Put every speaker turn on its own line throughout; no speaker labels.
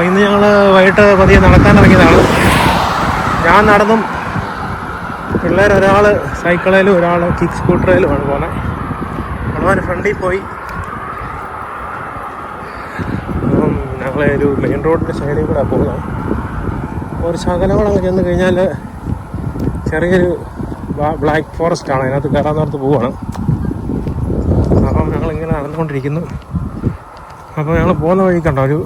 അപ്പോൾ ഇന്ന് ഞങ്ങൾ വൈകിട്ട് പതിയെ നടക്കാൻ ഇറങ്ങിയതാണ്. ഞാൻ നടന്നും പിള്ളേർ ഒരാൾ സൈക്കിളിലും ഒരാൾ കിക്ക് സ്കൂട്ടറിലുമാണ് പോകുന്നത് ഹനുമാൻ ഫ്രണ്ടിൽ പോയി. അപ്പം ഞങ്ങൾ ഒരു മെയിൻ റോഡിന്റെ സൈഡിൽ കൂടെ പോകുന്നത് ഒരു ശകലങ്ങളങ്ങ് ചെന്ന് കഴിഞ്ഞാൽ ചെറിയൊരു ബ്ലാക്ക് ഫോറസ്റ്റ് ആണ്. അതിനകത്ത് കയറാൻ നേരത്ത് പോവാണ്. അപ്പം ഞങ്ങളിങ്ങനെ നടന്നുകൊണ്ടിരിക്കുന്നു. അപ്പോൾ ഞങ്ങൾ പോകുന്ന വഴി ഒരു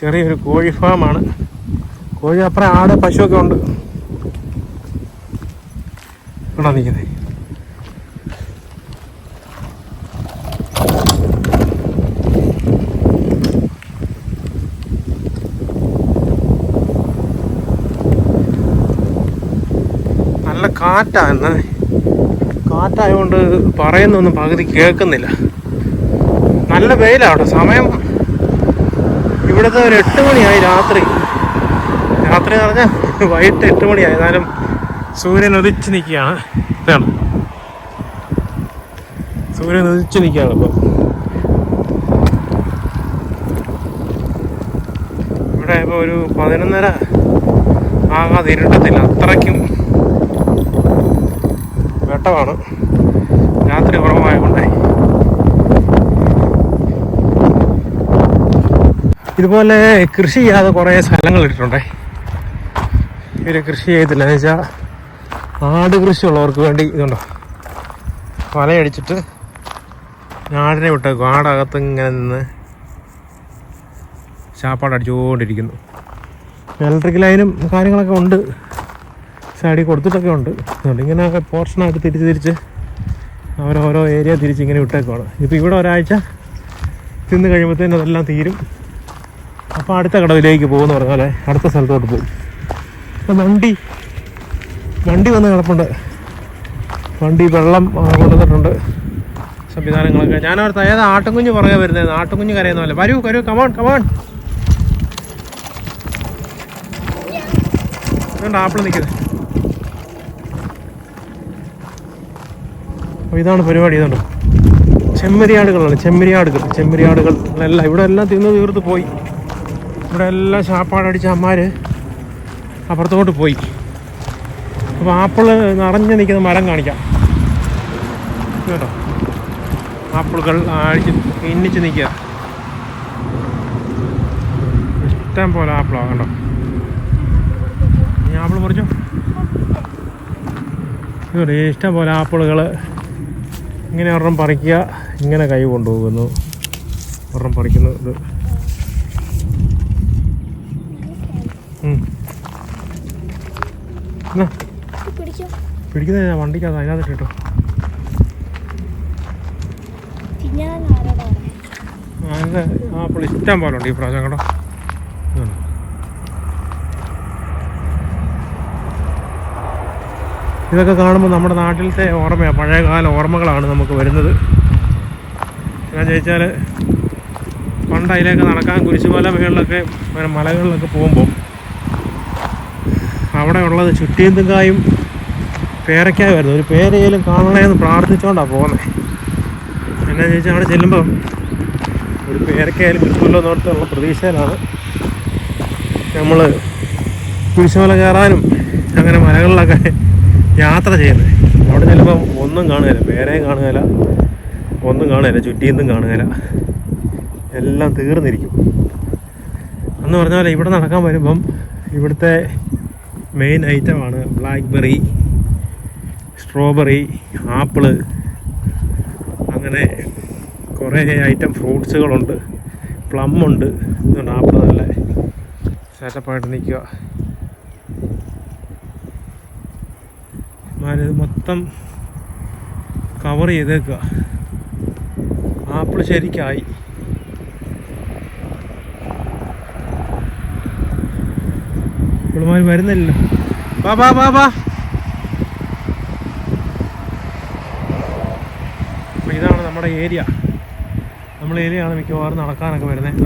ചെറിയൊരു കോഴി ഫാമാണ്. കോഴി അപ്പുറം ആട് പശുവൊക്കെ ഉണ്ട്. ഇവിടെ നിൽക്കുന്നത് നല്ല കാറ്റാണ് കാറ്റായതുകൊണ്ട് പറയുന്നൊന്നും പകുതി കേൾക്കുന്നില്ല. നല്ല വെയിലാണ് സമയം ഇവിടുത്തെ ഒരു എട്ട് മണിയായി രാത്രി. രാത്രി എന്ന് പറഞ്ഞാൽ വൈകിട്ട് എട്ട് മണിയായി. എന്നാലും സൂര്യൻ ഉദിച്ച് നിൽക്കുകയാണ്. ഇതാണ്. സൂര്യൻ ഉദിച്ച് നിൽക്കുകയാണ് ഇപ്പോൾ ഇവിടെ ഇപ്പോൾ ഒരു പതിനൊന്നര ആകാതെ ഇരുട്ടത്തില്ല അത്രയ്ക്കും വെട്ടമാണ്. രാത്രി കുറവായതുകൊണ്ടേ. ഇതുപോലെ കൃഷി ചെയ്യാതെ കുറേ സ്ഥലങ്ങൾ ഇട്ടിട്ടുണ്ടേ. ഇവർ കൃഷി ചെയ്തില്ല. എന്ന് വെച്ചാൽ ആട് കൃഷി ഉള്ളവർക്ക് വേണ്ടി ഇതുണ്ടോ? വലയടിച്ചിട്ട് ആടിനെ വിട്ടേക്കും. ആടകത്ത് ഇങ്ങനെ നിന്ന് ചാപ്പാട് അടിച്ചുകൊണ്ടിരിക്കുന്നു ഇലക്ട്രിക് ലൈനും കാര്യങ്ങളൊക്കെ ഉണ്ട്. സൈഡിൽ കൊടുത്തിട്ടൊക്കെ ഉണ്ട്. അതുകൊണ്ട് ഇങ്ങനെയൊക്കെ പോർഷനായിട്ട് തിരിച്ച് തിരിച്ച് അവരോരോ ഏരിയ തിരിച്ച് ഇങ്ങനെ വിട്ടേക്കുവാണ്. ഇപ്പോൾ ഇവിടെ ഒരാഴ്ച തിന്ന് കഴിയുമ്പോഴത്തേനും അതെല്ലാം തീരും. അപ്പോൾ അടുത്ത കടവിലേക്ക് പോകുമെന്ന് പറഞ്ഞാൽ അടുത്ത സ്ഥലത്തോട്ട് പോകും അപ്പം വണ്ടി വണ്ടി വന്ന് കിടപ്പുണ്ട്. വണ്ടി വെള്ളം കൊണ്ടുവന്നിട്ടുണ്ട്. സംവിധാനങ്ങളൊക്കെ. ഞാനോർത്ത് ഏതാ ആട്ടുംകുഞ്ഞ് പുറകെ വരുന്നത്? ആട്ടുംകുഞ്ഞ് കരയുന്ന പോലെ വരൂ വരൂ കമാൺ കമാൺ ഇതുണ്ട് ആപ്പിൾ നിൽക്കുന്നത്. അപ്പോൾ ഇതാണ് പരിപാടി ഇതുണ്ട്. ചെമ്മരിയാടുകളാണ് ചെമ്മരിയാടുകൾ ചെമ്മരിയാടുകൾ. എല്ലാം ഇവിടെ എല്ലാം തിന്ന് തീർത്ത് പോയി. ഇവിടെ എല്ലാം ശാപ്പാടടിച്ച അമ്മാർ അപ്പുറത്തോട്ട് പോയി. അപ്പോൾ ആപ്പിൾ നിറഞ്ഞു നിൽക്കുന്ന മരം കാണിക്കാം. കേട്ടോ ആപ്പിളുകൾ അടിച്ച് ഇന്നിച്ച് നിൽക്കുക. ഇഷ്ടം പോലെ ആപ്പിളാണ് കണ്ടോ? ഈ ആപ്പിൾ പറിച്ചോ? ഇതുണ്ട് ഇഷ്ടം പോലെ ആപ്പിളുകൾ ഇങ്ങനെ ഒരെണ്ണം പറിക്കുക ഇങ്ങനെ കൈ കൊണ്ടുപോകുന്നു. ഒരെണ്ണം പറിക്കുന്നു ഇത് ഉം. ഞാൻ വണ്ടിക്കകത്ത് അതിനകത്ത് കേട്ടോ ആപ്പിൾ ഇഷ്ടം പോലെ ഉണ്ട് ഈ പ്രാവശ്യം കേട്ടോ. ഇതൊക്കെ കാണുമ്പോൾ നമ്മുടെ നാട്ടിലത്തെ ഓർമ്മയാണ് പഴയകാല ഓർമ്മകളാണ് നമുക്ക് വരുന്നത്. എന്നാ ചോദിച്ചാൽ പണ്ട് അതിലേക്ക് നടക്കാൻ കുരിശുമല മുകളിലൊക്കെ അങ്ങനെ മലകളിലൊക്കെ പോകുമ്പോൾ അവിടെ ഉള്ളത് ചുറ്റിയന്തുങ്കായും പേരയ്ക്കായും വരുന്നത്. ഒരു പേരയിലും കാണണേ എന്ന് പ്രാർത്ഥിച്ചുകൊണ്ടാണ് പോകുന്നത് എന്നാ ചോദിച്ചാൽ അവിടെ ചെല്ലുമ്പം ഒരു പേരയ്ക്കായാലും കിട്ടുമല്ലോ എന്നോർത്തുള്ള പ്രതീക്ഷയിലാണ്. നമ്മൾ കുരിശുമല കയറാനും അങ്ങനെ മലകളിലൊക്കെ യാത്ര ചെയ്യുന്നത്. അവിടെ ചെല്ലുമ്പം ഒന്നും കാണുകയില്ല പേരയും കാണുകയില്ല ഒന്നും കാണുകയില്ല ചുറ്റിയൊന്നും കാണുകയില്ല എല്ലാം തീർന്നിരിക്കും. എന്ന് പറഞ്ഞാൽ ഇവിടെ നടക്കാൻ വരുമ്പം ഇവിടുത്തെ മെയിൻ ഐറ്റമാണ് ബ്ലാക്ക്ബെറി സ്ട്രോബെറി ആപ്പിൾ അങ്ങനെ കുറേ ഐറ്റം ഫ്രൂട്ട്സുകളുണ്ട് പ്ലം ഉണ്ട്. ഇതുണ്ട് ആപ്പിൾ നല്ല സെറ്റപ്പായിട്ട് നിൽക്കുക. ഇത് മൊത്തം കവർ ചെയ്തേക്കുക. ആപ്പിൾ ശരിക്കായി. ഇവളുമാർ വരുന്നില്ലല്ലോ. വാ വാ വാ വാ. ഇതാണ് നമ്മുടെ ഏരിയ. നമ്മൾ ഏരിയയാണ് മിക്കവാറും നടക്കാനൊക്കെ വരുന്നത്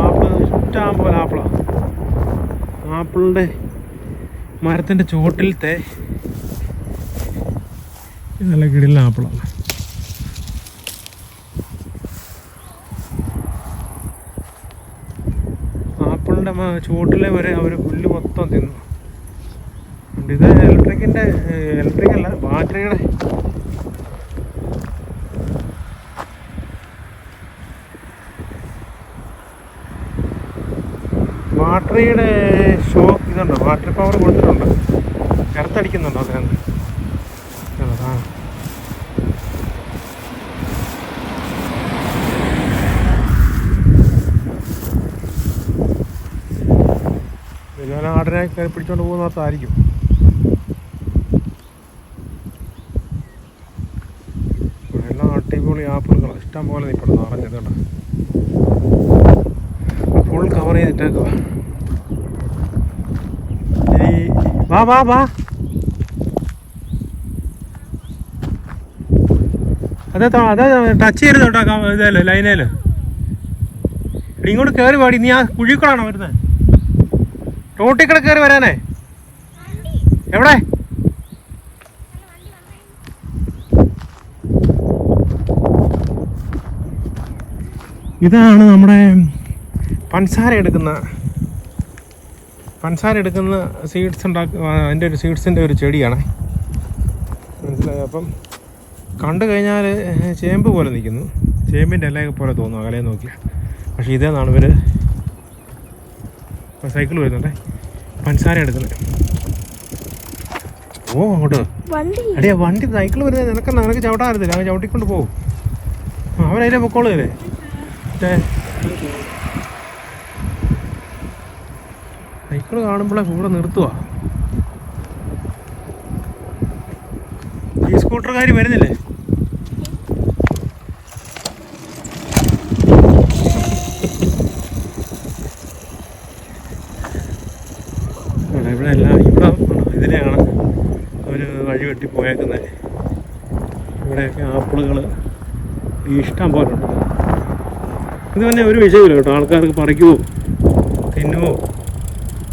ആപ്പിൾ ഇഷ്ടം പോലെ ആപ്പിളാണ് ആപ്പിളിന്റെ മരത്തിന്റെ ചുവട്ടിലത്തെ നല്ല കിടിലാണ് ആപ്പിളാണ് മരത്തിന്റെ ചുവട്ടിലെ വരെ അവർ പുല്ല് മൊത്തം തിന്നു. ഇത് ഇലക്ട്രിക്കിന്റെ ഇലക്ട്രിക് അല്ല ബാറ്ററിയുടെ. ബാറ്ററിയുടെ ഷോക്ക് ഇതുണ്ട് ബാറ്ററി പവർ കൊടുത്തിട്ടുണ്ട്. കരത്തടിക്കുന്നുണ്ടോ അതിനകത്ത് ആ ഇതുപോലെ ആടിനെ കയറി പിടിച്ചോണ്ട് പോകുന്നതായിരിക്കും എല്ലാം അടിപൊളി ആപ്പിളുകൾ ഇഷ്ടം പോലെ നിൽപ്പുണ്ട് കേട്ടോ ഫുൾ കവർ ചെയ്തിട്ടേക്കുക വാ വാ വാ. അതെ അതെ ടച്ച് ചെയ്യരുത് കേട്ടോ ഇതല്ലേ ലൈനേൽ ഇങ്ങോട്ട് കയറി പാടി നീ ആ കുഴിക്കളാണോ വരുന്നത് റോട്ടിൽ കൂടെ കയറി വരാനേ. എവിടെ? ഇതാണ് നമ്മുടെ പൻസാര എടുക്കുന്ന പൻസാര എടുക്കുന്ന സീഡ്സ് ഉണ്ടാക്കുക അതിന്റെ ഒരു സീഡ്സിന്റെ ഒരു ചെടിയാണ്. മനസ്സിലായത് അപ്പം കണ്ടു കഴിഞ്ഞാൽ ചേമ്പ് പോലെ നിൽക്കുന്നു. ചേമ്പിന്റെ ഇലയൊക്കെ പോലെ തോന്നും അകലെ നോക്കിയാൽ. പക്ഷേ ഇതേന്നാണ് ഇവർ സൈക്കിൾ വരുന്നുണ്ടേ. പഞ്ചസാര എടുക്കുന്നത് ഓ അങ്ങോട്ട്.
വണ്ടി.
അടിയാ വണ്ടി സൈക്കിൾ വരുന്നത് നിനക്ക് നിനക്ക് ചവിട്ടാറില്ല അവൻ ചവിട്ടിക്കൊണ്ട് പോകും അവനതിലെ മറ്റേ സൈക്കിൾ കാണുമ്പോഴേ കൂടെ നിർത്തുക ഈ സ്കൂട്ടർ സ്കൂട്ടർകാർ വരുന്നില്ലേ ഇവിടെ ഇവിടെ എല്ലാം ഇവിടെ ഇതിലെയാണ് ഒരു വഴി വെട്ടി പോയേക്കുന്നത് ഇവിടെയൊക്കെ ആപ്പിളുകൾ ഇഷ്ടം പോലെ ഉണ്ട്. ഇത് തന്നെ ഒരു വിഷയമില്ല കേട്ടോ. ആൾക്കാർക്ക് പറിക്കുമോ തിന്നുമോ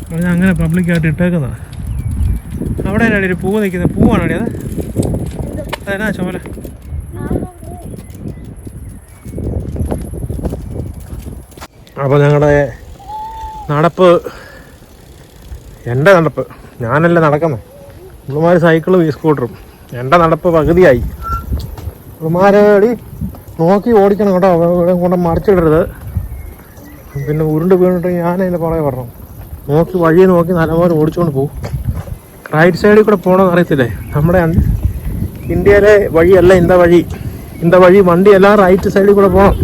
പറഞ്ഞാൽ അങ്ങനെ പബ്ലിക്കായിട്ട് ഇട്ടേക്കുന്നതാണ് അവിടെ എന്നാടി ഒരു പൂ നിൽക്കുന്നത് പൂവാണ് അവിടെ അത്? അതെന്നാ ചോല? അപ്പോൾ ഞങ്ങളുടെ നടപ്പ് എന്റെ നടപ്പ്. ഞാനല്ല നടക്കുന്നത് ഇവളുമാർ സൈക്കിളും ഈ സ്കൂട്ടറും എന്റെ നടപ്പ് പകുതിയായി. ഇവളുമാരടി നോക്കി ഓടിക്കണം കേട്ടോ. ഇവിടെ കൊണ്ട് മറിച്ചിടരുത്. പിന്നെ ഉരുണ്ട് വീണിട്ട് ഞാൻ അതിന്റെ പുറകെ പറഞ്ഞു നോക്കി വഴി നോക്കി നല്ലപോലെ ഓടിച്ചുകൊണ്ട് പോകും റൈറ്റ് സൈഡിൽ കൂടെ പോകണമെന്ന് അറിയത്തില്ലേ? നമ്മുടെ ഇന്ത്യയിലെ വഴിയല്ല ഇന്ത വഴി. ഇന്ത വഴി വണ്ടിയെല്ലാം റൈറ്റ് സൈഡിൽ കൂടെ പോകണം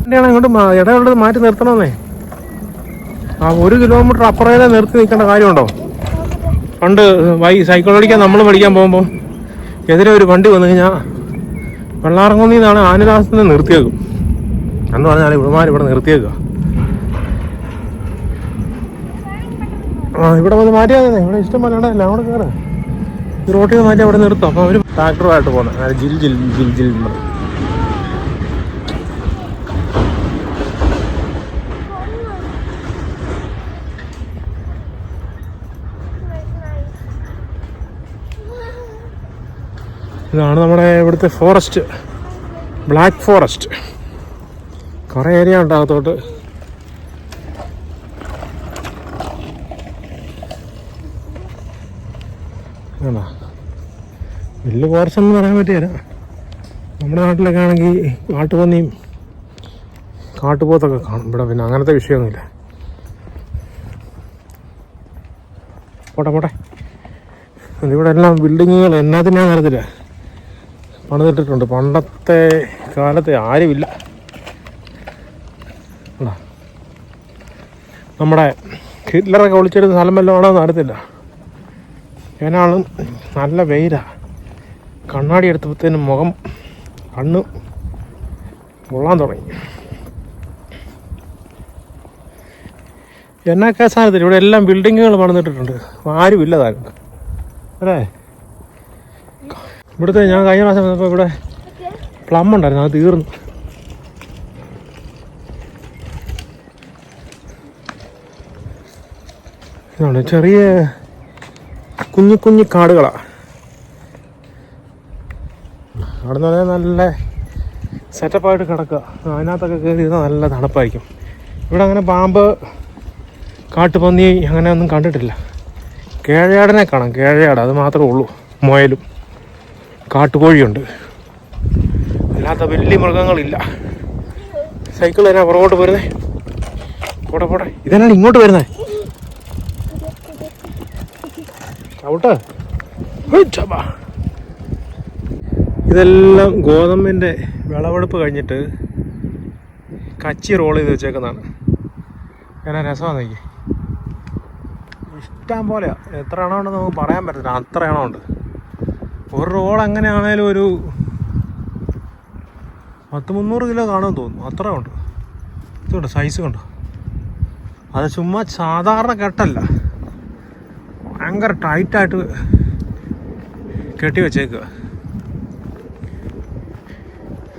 വണ്ടിയാണ് ഇങ്ങോട്ട് ഇടയുള്ളത് മാറ്റി നിർത്തണമെന്നേ ആ ഒരു കിലോമീറ്റർ അപ്പുറമേ നിർത്തി നിൽക്കേണ്ട കാര്യമുണ്ടോ? പണ്ട് വൈ സൈക്കോളജിക്കാൻ നമ്മൾ പഠിക്കാൻ പോകുമ്പോൾ എതിരെ ഒരു വണ്ടി വന്നു കഴിഞ്ഞാൽ വെള്ളാറങ്ങുന്നിൽ നിന്നാണ് ആനുദാസത്തിൽ നിന്ന് നിർത്തിയേക്കും. എന്ന് പറഞ്ഞാൽ ഇവിടെമാർ ഇവിടെ നിർത്തിയേക്കുക ആ ഇവിടെ വന്ന് മാറ്റിയാൽ മതി. ഇവിടെ ഇഷ്ടം പോലെ ഉണ്ടല്ലോ അവിടെ കയറുക റോട്ടിൽ മാറ്റി അവിടെ നിർത്തും. അപ്പോൾ അവർ ട്രാക്ടറുമായിട്ട് പോകുന്നത് ജിൽ ജിൽ ജിൽ ജിൽ ഇതാണ് നമ്മുടെ ഇവിടുത്തെ ഫോറസ്റ്റ് ബ്ലാക്ക് ഫോറസ്റ്റ് കുറേ ഏരിയ ഉണ്ട് അകത്തോട്ട്. വലിയ ഫോറസ്റ്റ് ഒന്നും പറയാൻ പറ്റിയല്ല നമ്മുടെ നാട്ടിലൊക്കെ ആണെങ്കിൽ കാട്ടുപന്നിയും കാട്ടുപോത്തൊക്കെ കാണും. ഇവിടെ പിന്നെ അങ്ങനത്തെ വിഷയമൊന്നുമില്ല. പോട്ടെ പോട്ടെ. ഇവിടെ എല്ലാം ബിൽഡിങ്ങുകൾ എന്നാത്തിനാ അറിയത്തില്ല പണിതിട്ടിട്ടുണ്ട്. പണ്ടത്തെ കാലത്തെ ആരുമില്ല? നമ്മുടെ ഹിറ്റ്ലറൊക്കെ ഒളിച്ചിരുന്ന സ്ഥലം വല്ലതും ആണോ എന്ന് ഏനാളും നല്ല വെയിലാ. കണ്ണാടി എടുത്തപ്പോഴത്തേനും മുഖം കണ്ണ് കൊള്ളാൻ തുടങ്ങി. എന്നാ കേസാനത്തിൽ ഇവിടെ എല്ലാം ബിൽഡിങ്ങുകൾ പണിതിട്ടിട്ടുണ്ട്. ആരുമില്ല അല്ലേ? ഇവിടുത്തെ ഞാൻ കഴിഞ്ഞ പ്രാവശ്യം വന്നപ്പോൾ ഇവിടെ പ്ലം ഉണ്ടായിരുന്നു അത് തീർന്നു. ചെറിയ കുഞ്ഞു കുഞ്ഞു കാടുകളാണ് അവിടെ നിന്ന് നല്ല സെറ്റപ്പായിട്ട് കിടക്കുക. അതിനകത്തൊക്കെ കയറി ഇരുന്നാൽ നല്ല തണുപ്പായിരിക്കും. ഇവിടെ അങ്ങനെ പാമ്പ് കാട്ടുപന്നി അങ്ങനെ ഒന്നും കണ്ടിട്ടില്ല. കേഴയാടനെ കാണാം കേഴയാട് അത് മാത്രമേ ഉള്ളൂ മുയലും. കാട്ടുകോഴിയുണ്ട്. അല്ലാത്ത വലിയ മൃഗങ്ങളില്ല. സൈക്കിൾ തന്നെ പുറകോട്ട് പോരുന്നേ. പോടെ പോടെ. ഇതെന്നാണ് ഇങ്ങോട്ട് വരുന്നേ? ചവിട്ട്. ഇതെല്ലാം ഗോതമ്പിന്റെ വിളവെടുപ്പ് കഴിഞ്ഞിട്ട് കച്ചി റോൾ ചെയ്ത് വെച്ചേക്കുന്നതാണ്. എന്നാ രസമാണ് എനിക്ക് ഇഷ്ടം പോലെയാ. എത്ര എണ്ണം ഉണ്ടെന്ന് നമുക്ക് പറയാൻ പറ്റത്തില്ല. അത്ര എണ്ണം ഉണ്ട്. ഒരു റോൾ എങ്ങനെയാണേലും ഒരു പത്ത് മുന്നൂറ് കിലോ കാണുമെന്ന് തോന്നുന്നു. അത്ര ഉണ്ട് ഇതുണ്ട്? സൈസ് കണ്ടോ അത് ചുമ്മാ സാധാരണ കെട്ടല്ല. ഭയങ്കര ടൈറ്റായിട്ട് കെട്ടി വെച്ചേക്കുക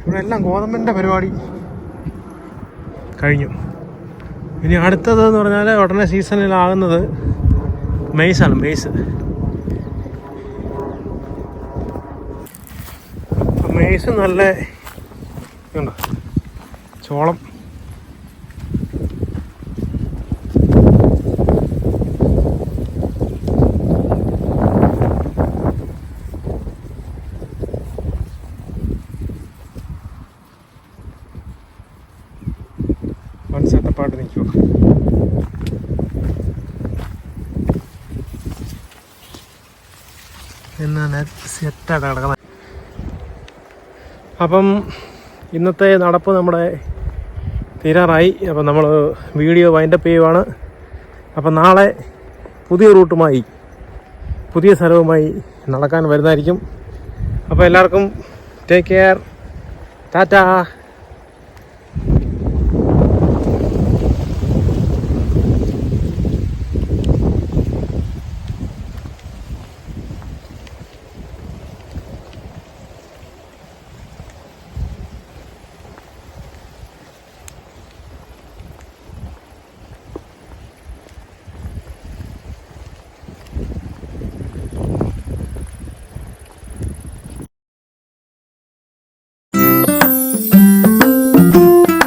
ഇവിടെ എല്ലാം ഗോതമ്പിന്റെ പരിപാടി കഴിഞ്ഞു. ഇനി അടുത്തത് എന്ന് പറഞ്ഞാൽ ഉടനെ സീസണിലാകുന്നത് മെയ്സാണ് മെയ്സ് മെയ്സ് നല്ല ഇതുണ്ടോ? ചോളം. വൺ സെറ്റപ്പായിട്ട് നിൽക്കുക സെറ്റായിട്ട് കിടക്കുന്നത് അപ്പം ഇന്നത്തെ നടപ്പ് നമ്മുടെ തീരാറായി. അപ്പം നമ്മൾ വീഡിയോ വൈൻഡപ്പ് ചെയ്യുവാണ്. അപ്പം നാളെ പുതിയ റൂട്ടുമായി പുതിയ സ്ഥലവുമായി നടക്കാൻ വരുന്നതായിരിക്കും. അപ്പോൾ എല്ലാവർക്കും ടേക്ക് കെയർ. ടാറ്റാ.